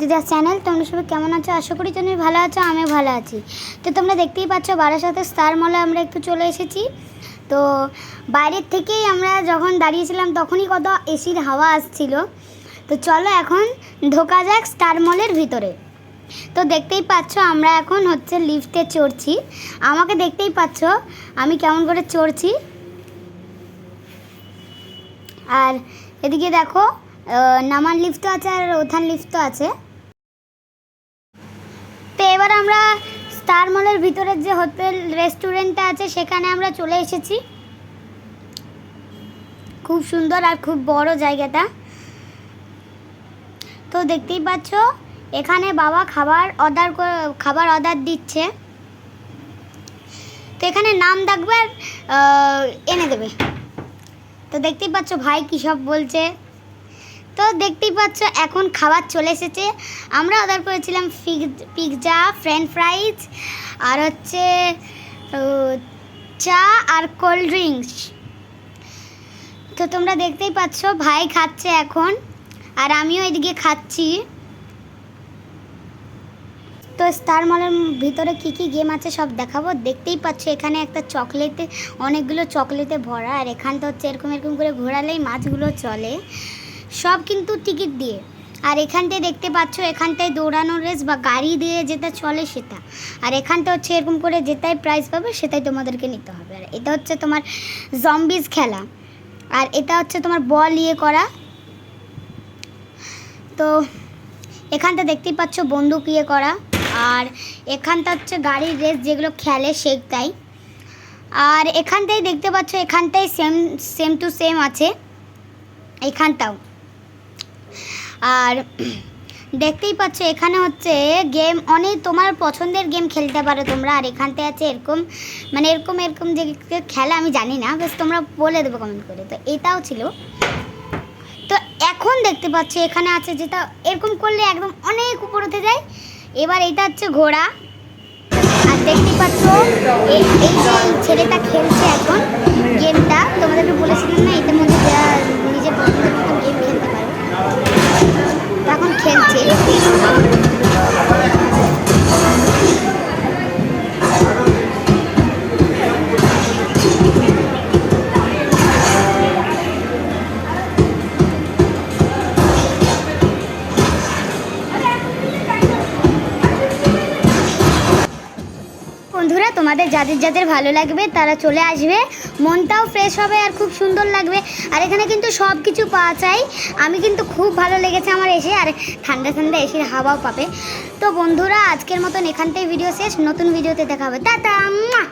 দিদার channel, তোমরা সবাই কেমন আছো? আশা করি তুমি ভালো আছো আমি ভালো আছি। তো তোমরা দেখতেই পাচ্ছ বারাসাতে স্টার মলে আমরা একটু চলে এসেছি। তো বাইরের থেকেই আমরা যখন দাঁড়িয়েছিলাম, তখনই কত এসির হাওয়া আসছিল। তো চলো এখন ঢোকা যাক স্টার মলের ভিতরে। তো দেখতেই পাচ্ছ, আমরা এখন হচ্ছে লিফটে চড়ছি। আমাকে দেখতেই পাচ্ছ, আমি কেমন করে চড়ছি। আর এদিকে দেখো নামার লিফটও আছে আর ওঠান লিফটও আছে। এবার আমরা স্টার মলের ভিতরের যে হোটেল রেস্টুরেন্টটা আছে, সেখানে আমরা চলে এসেছি। খুব সুন্দর আর খুব বড় জায়গাটা। তো দেখতেই পাচ্ছ, এখানে বাবা খাবার অর্ডার খাবার অর্ডার দিচ্ছে। তো এখানে নাম ডাকবে আর এনে দেবে। তো দেখতেই পাচ্ছ, ভাই কী সব বলছে। তো দেখতেই পাচ্ছ, এখন খাবার চলে এসেছে। আমরা অর্ডার করেছিলাম পিৎজা ফ্রেঞ্চ ফ্রাইজ আর হচ্ছে চা আর কোল্ড ড্রিঙ্কস তো তোমরা দেখতেই পাচ্ছ, ভাই খাচ্ছে এখন, আর আমিও এদিকে খাচ্ছি। তো স্টার মলের ভিতরে কি কি গেম আছে সব দেখাবো। দেখতেই পাচ্ছ, এখানে একটা চকলেটে অনেকগুলো চকলেটে ভরা, আর এখানটা হচ্ছে এরকম এরকম করে ঘোরালেই মাছগুলো চলে। সব কিন্তু টিকিট দিয়ে। আর এখানটায় দেখতে পাচ্ছ, এখানটায় দৌড়ানোর রেস বা গাড়ি দিয়ে যেটা চলে সেটা। আর এখানটা হচ্ছে এরকম করে যেটাই প্রাইজ পাবে সেটাই তোমাদেরকে নিতে হবে। আর এটা হচ্ছে তোমার জম্বিজ খেলা। আর এটা হচ্ছে তোমার বল ইয়ে করা। তো এখানটা দেখতেই পাচ্ছ বন্দুক ইয়ে করা। আর এখানটা হচ্ছে গাড়ির রেস যেগুলো খেলে সেটাই আর এখানটাই দেখতে পাচ্ছ, এখানটাই সেম সেম টু সেম আছে। এখানটাও। আর দেখতেই পাচ্ছ, এখানে হচ্ছে গেম অনেক তোমার পছন্দের গেম খেলতে পারো তোমরা, আর এখানটায় আছে এরকম মানে এরকম এরকম যে খেলা, আমি জানি না, বেশ তোমরা বলে দেবো কমেন্ট করে। তো এটাও ছিল। তো এখন দেখতে পাচ্ছ, এখানে আছে যেটা, এরকম করলে একদম অনেক উপর উঠে যায়। এবার এটা হচ্ছে ঘোড়া। আর দেখতেই পাচ্ছ এই যে ছেলেটা খেলছে এখন বন্ধুরা, তোমাদের যাদের যাদের ভালো লাগবে তারা চলে আসবে। মনটাও ফ্রেশ হবে আর খুব সুন্দর লাগবে। আর এখানে কিন্তু সব কিছু পাওয়া যায়। আমি কিন্তু খুব ভালো লেগেছে আমার এসে, আর ঠান্ডা ঠান্ডা এসির হাওয়াও পাবে। তো বন্ধুরা, আজকের মতন এখানটাই ভিডিও শেষ। নতুন ভিডিওতে দেখা হবে মুয়া!